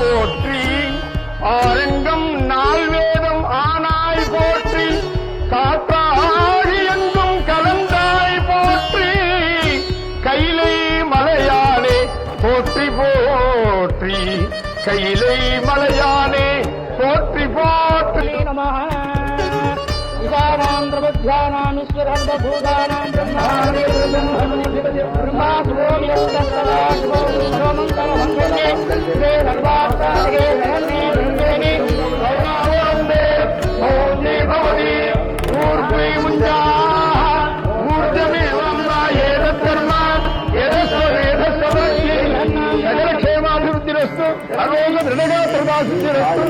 போற்றி. ஆரங்கம் நாள் வேதம் ஆனாய் போற்றி. காத்தாழி எங்கும் கலந்தாய் போற்றி. கைலை மலையானே போற்றி போற்றி. கைலை மலையானே போற்றி போற்றி. நமக ध्यानानुस्वरण्डभूतानां ब्रह्माणि ब्रह्मा ಸರ್ವಾಭಿವೃದ್ಧಿರಸ್ತು ಸರ್ವೋಗ ದೃಢಗ ಸರ್ವಾಭಿವೃದ್ಧಿರಸ್ತು